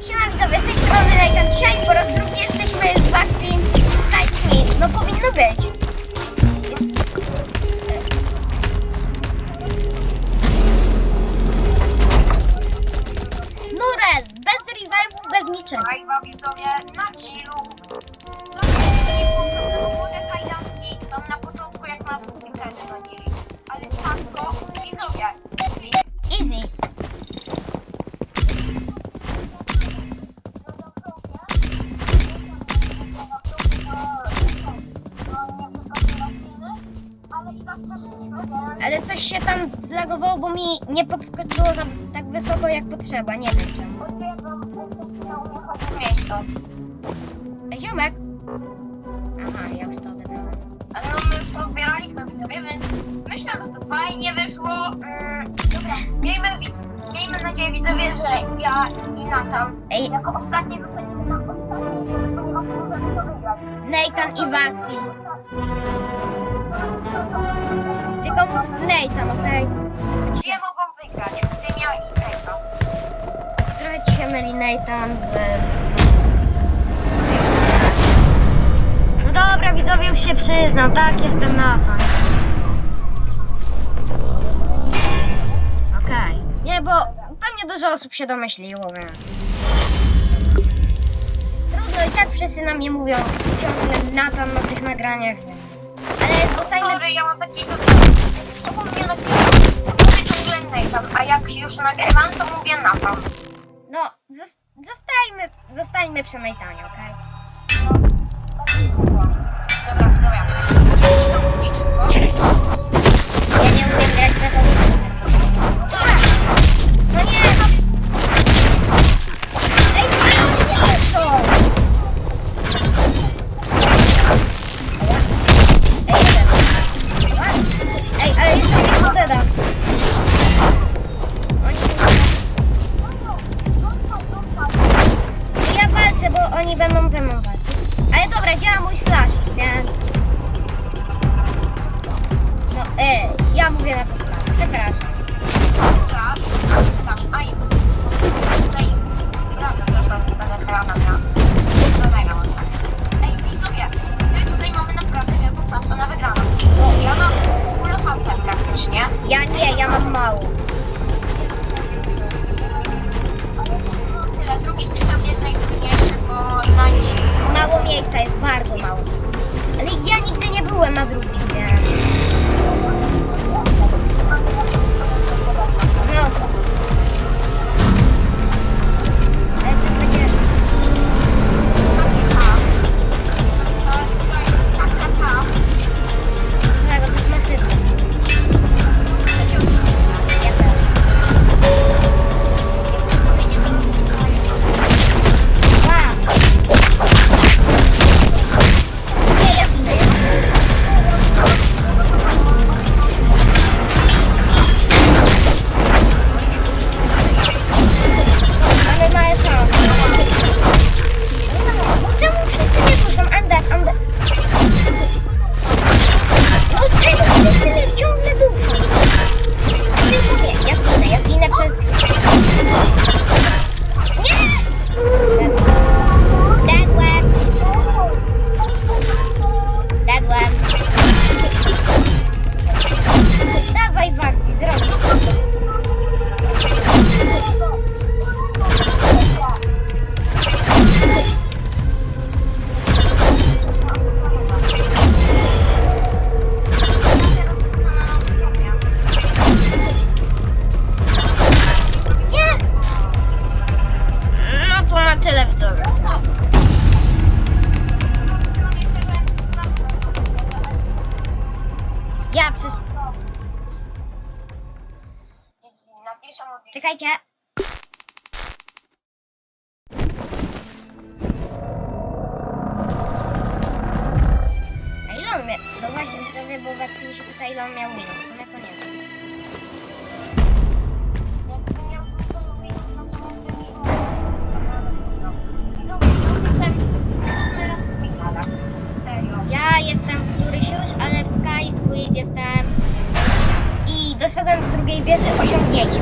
Siema widzowie, z tej strony Nathan. Dzisiaj po raz drugi jesteśmy z akcji Night Queen. No powinno być. Ale tak. Ale coś się tam zlagowało, bo mi nie podskoczyło za, tak wysoko jak potrzeba. Nie wiem czemu. W miejscu. Ej, ziomek. Aha, ja już to odebrałem. Ale no my to zbieraliśmy widzowie, więc myślę, że to fajnie wyszło. Mm, dobra, miejmy, widz- miejmy nadzieję widzowie, że ja i Nathan Ej. jako ostatni zostaniemy na ostatniej, ponieważ możemy to wygrać. Nathan i w Tylko Nathan, okej? Dwie mogą wygrać, Dynia i Nathan. Trochę ci się myli Nathan z... No dobra, widzowie, już się przyznam, tak, jestem Nathan. Okej. Nie, bo pewnie dużo osób się domyśliło, więc... Trudno, i tak wszyscy na mnie mówią ciągle Nathan na tych nagraniach, więc... Ale zostańmy... Sorry, ja mam takiego... To mnie nagrywa. Mówię ciągle Nathan, a jak już nagrywam, to mówię Nathan. No, zos- zostańmy, zostańmy przy Nathanie, okej? Dobra, widzowie. Mój slash, więc... No, e, ja mówię na to slash, przepraszam. Raz, tam, aj. Bharat માવો Ja przez... Czekajcie. A ile miał? No właśnie widzowie, bo w akcji mi się pyta ile miał minus. W sumie to nie wiem. drugiej wieży osiągnięcie.